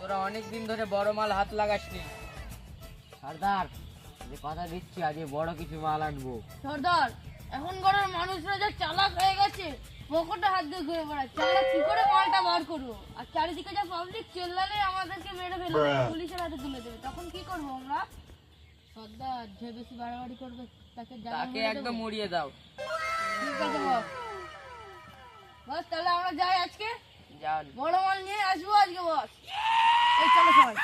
তোরা অনেক দিন ধরে বড় মাল হাত লাগাসনি। সর্দার যে কথা দিচ্ছি আজ বড় কিছু মাল আনব। সর্দার এখন ঘরের মানুষরা যা চালাক হয়ে গেছে পকেটে হাত দিয়ে ঘুরে বেড়াচ্ছে। আমরা কি করে মালটা বার করব? আর চারিদিকে যা পাবলিক চেল্লালে আমাদেরকে মেরে ফেলবে পুলিশের হাতে তুলে দেবে। তখন কি করব আমরা? সর্দার যে বেশি বাড়াবাড়ি করবে তাকে তাকে একদম মরিয়ে দাও। ঠিক আছে বস। বস তাহলে আমরা যাই আজকে? যাও বড় মাল নিয়ে আসব আজকে বস। এখানে থাকবেন।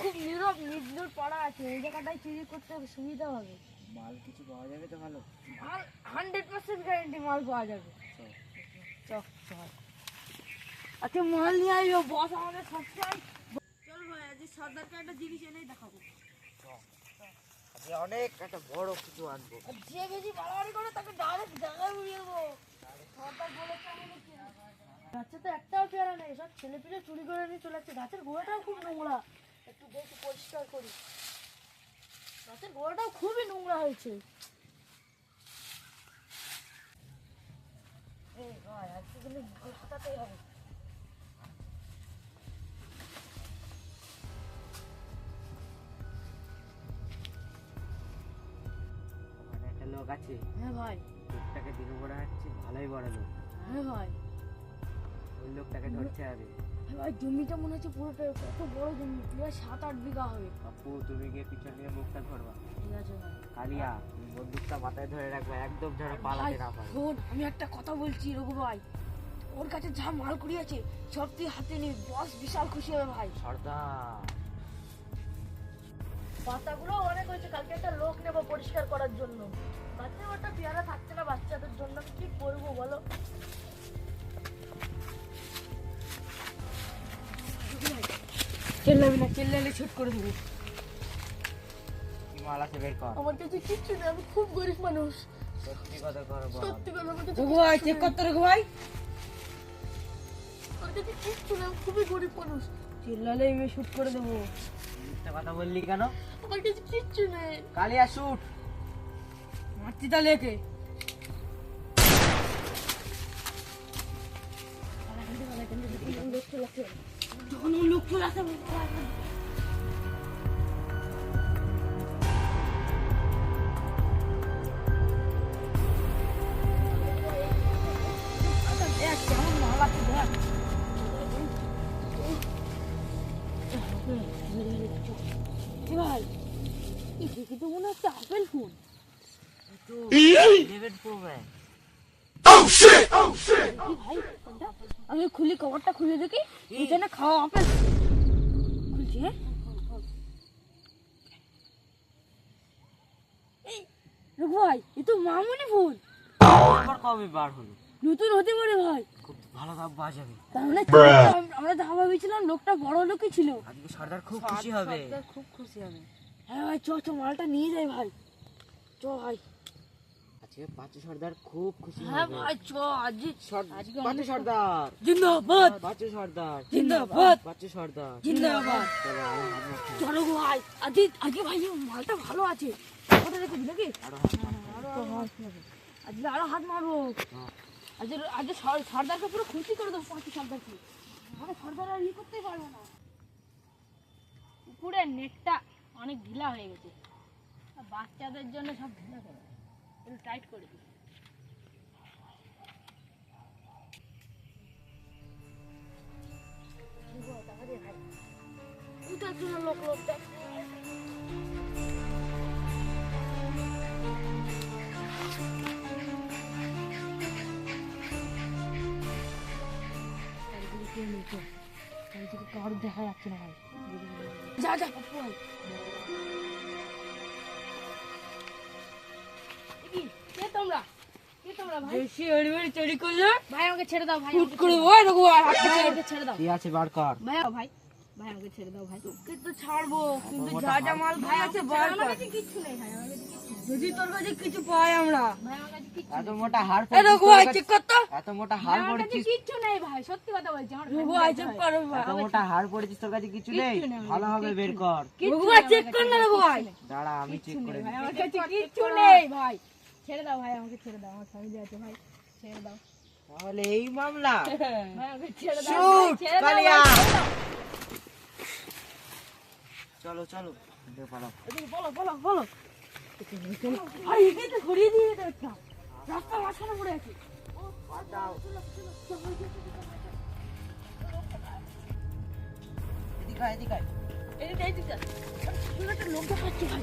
খুব নীরব নির্জর পড়া আছে এই জায়গাটায় চুরি করতে সুবিধা হবে। মাল কিছু পাওয়া যাবে তো ভালো? মাল হান্ড্রেড পার্সেন্ট গ্যারেন্টি মাল পাওয়া যাবে। চল চল আচ্ছা মাল নিয়ে আসব বস আমাদের সবসময় চল ভাই আজ সর্দারকে একটা জিনিস এনেই দেখাবো। আজকে অনেক একটা বড় কিছু আনব। যে বেশি বাড়াবাড়ি করে তাকে ডাইরেক্ট জায়গায় উড়িয়ে দেবো। সর্দার বলেছে গাছে তো একটাও পেয়ারা নেই সব ছেলে পিলে চুরি করে নিয়ে চলে যাচ্ছে। গাছের গোড়াটাও খুব নোংরা। একটু দেখি পরিষ্কার করি। গাছের গোড়াটাও খুবই নোংরা হয়েছে। এই ভাই আজকে কিন্তু হাতাতেই হবে। একটা লোক আছে। হ্যাঁ ভাই। লোকটাকে দিনে বড় হচ্ছে ভালোই বড় লোক। হ্যাঁ ভাই। ওই লোকটাকে ধরতে হবে ভাই জমিটা মনে হচ্ছে পুরোটা কত বড় জমি প্রায় সাত আট বিঘা হবে। আপু তুমি গিয়ে পিছন দিয়ে মুখটা ধরবা। ঠিক আছে কালিয়া বন্দুকটা মাথায় ধরে রাখবা একদম যেন পালাতে না পারে। শোন আমি একটা কথা বলছি রঘু ভাই। ওর কাছে যা মাল কুড়ি আছে সব তুই হাতে নিয়ে বস বিশাল খুশি হবে ভাই। সর্দার। পাতাগুলো অনেক হয়েছে কালকে একটা লোক নেব পরিষ্কার করার জন্য। বাচ্চা ওটা পেয়ারা থাকছে না বাচ্চাদের জন্য কি করব বলো? চেল্লাবি না চেল্লালে ছুট করে দেবো। কি মাল আছে বের কর। আমার কাছে কিচ্ছু নেই আমি খুব গরিব মানুষ। সত্যি কথা করব সত্যি কথা আমার কাছে রঘু ভাই চেক করতে রঘু ভাই আমার কাছে কিচ্ছু নেই আমি খুবই গরিব মানুষ। চেল্লালে আমি শুট করে দেবো। মিথ্যা কথা বললি কেন? আমার কাছে কিচ্ছু নেই। কালিয়া শুট মারছি তাহলে একে। যখন ও লোক চলে আসে আছে দেখ এই তো মনে হচ্ছে apple phone eleven pro max কি ভাই। কোনটা? আমি খুলি কভারটা খুলে দেখি এখানে খাওয়া আপেল খুলছি হ্যাঁ? ভাই এ তো মামুনি ফোন আবার কবে বার হলো? নতুন হতে পারে ভাই। খুব ভালো দাম পাওয়া যাবে। তার মানে আমরা ভাবেছিলাম লোকটা বড় লোকই ছিল। আজকে সর্দার খুব খুশি হবে। খুব খুশি হবে। হ্যাঁ ভাই চ চ মালটা নিয়ে যাই ভাই। চ ভাই। আজকে পাঁচু সর্দার খুব খুশি হ্যাঁ আজ পাঁচু সর্দার। জিন্দাবাদ। পাঁচু সর্দার। জিন্দাবাদ। পাঁচু সর্দার। জিন্দাবাদ। চলো গো ভাই আজকে আজকে ভাই মালটা ভালো আছে। দিই নাকি? আরও আজকে আরও হাত মারবো। আজকে আজকে সর্দারকে পুরো খুশি করে দেবো পাঁচটি সর্দারকে। মানে সর্দার আর ই করতেই পারবে না। উপরে নেটটা অনেক ঢিলা হয়ে গেছে। বাচ্চাদের জন্য সব ঢিলা করে। একটু টাইট করে দিই। জন্য লোক লোক কারোর দেখা যাচ্ছে না ভাই। যা যা পাপ্পু ভাই। কি? কে তোমরা? কে তোমরা ভাই? বেশি হড়বড়ি চুরি করলে ভাই আমাকে ছেড়ে দাও ভাই ফুট করে ওই রঘু ভাই হাত দাও। ভাই আমাকে ছেড়ে দাও। কি আছে বার কর। ভাই ভাই ভাই আমাকে ছেড়ে দাও ভাই। তোকে তো ছাড়বো কিন্তু যা যা মাল ভাই আছে বার আমার কাছে নেই ভাই যদি তোর কাছে কিছু পাই আমরা। এত মোটা হাড় এ পড়েছিস চেক এত মোটা হাড় পড়েছিস। কিচ্ছু নেই ভাই সত্যি কথা বলছি আমার রঘু চেক কর ভাই এত মোটা হাড় পড়েছিস তোর কাছে কিছু নেই? ভালো হবে বের কর। রঘু চেক কর না ভাই দাঁড়া আমি চেক করে ভাই আমার কাছে কিচ্ছু নেই ভাই। ছেড়ে দাও ভাই আমাকে ছেড়ে দাও আমার ফ্যামিলি আছে ভাই। ছেড়ে দাও। তাহলে এই মামলা। ভাই আমাকে ছেড়ে দাও কালিয়া। চলো চলো। পালাও। বলো বলো বলো। ভাই এদিকে ঘুরিয়ে দিয়ে দে একটা রাস্তা মাঝখানে পড়ে আছে। এদিকে আয়, এদিকে আয়। এদিকে এদিকে একটা লোক দেখাচ্ছে ভাই।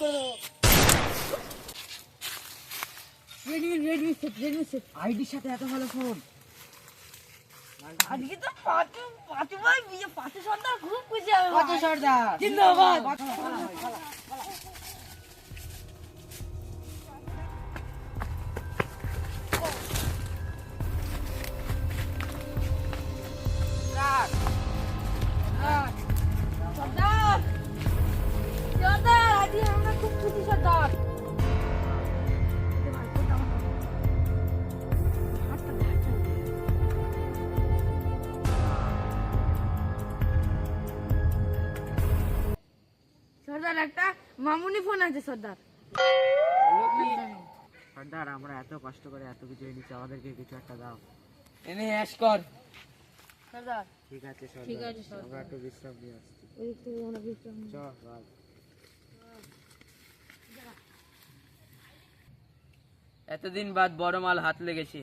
করে Redmi Redmi set Redmi set আইডির সাথে এত ভালো ফোন আজকে তো পাঁচু পাঁচু ভাই বিয়ে সর্দার খুব খুশি হবে কত সর্দার। জিন্দাবাদ। সর্দার একটা মামুনি ফোন আছে সর্দার। সর্দার আমরা এত কষ্ট করে এত কিছু এনেছি আমাদেরকে কিছু একটা দাও। এনে হ্যাশ কর। সর্দার। ঠিক আছে সর্দার। ঠিক আছে, সর্দার। আমরা একটু বিশ্রাম নিয়ে আসছি। ওই দিক আমরা বিশ্রাম নিই। চ ভাই এতদিন বাদ বড় মাল হাত লেগেছে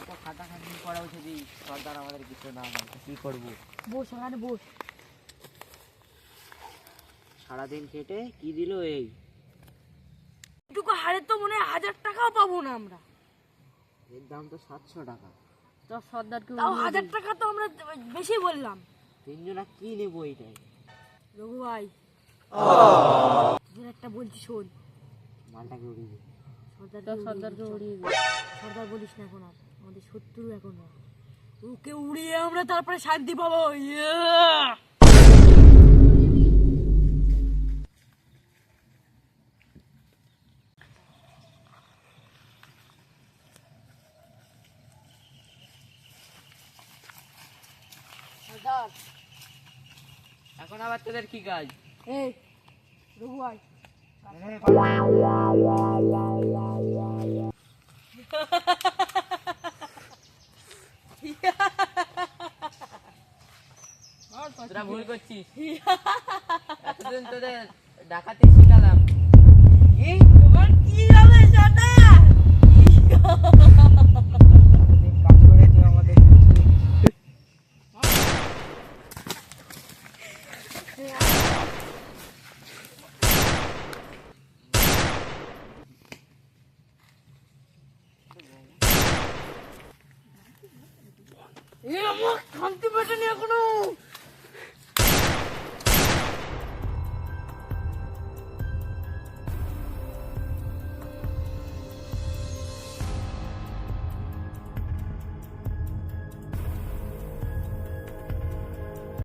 এত করা উচিত সর্দার আমাদের কিছু না হয় কি করব? বস এখানে বস। সারাদিন খেটে কি দিল এই? এটুকু হারে তো মনে হয় হাজার টাকাও পাবো না আমরা। এর দাম তো সাতশো টাকা। তো সর্দারকে তাও হাজার টাকা তো আমরা বেশি বললাম। তিনজনা কি নেব এইটাই? রঘু ভাই। তোদের একটা বলছি শোন। মালটাকে উড়িয়ে দে। সর্দারকে সর্দারকে উড়িয়ে সর্দার বলিস না এখন আর। আমাদের শত্রু এখন ওকে উড়িয়ে আমরা তারপরে শান্তি পাবো এখন আবার তোদের কি কাজ এই রঘু ভাই তোরা ভুল করছিস? এতদিন তোদের ডাকাতি শিখালাম। তোমার কি হবে এ আমার শান্তি পেটেনি এখনও।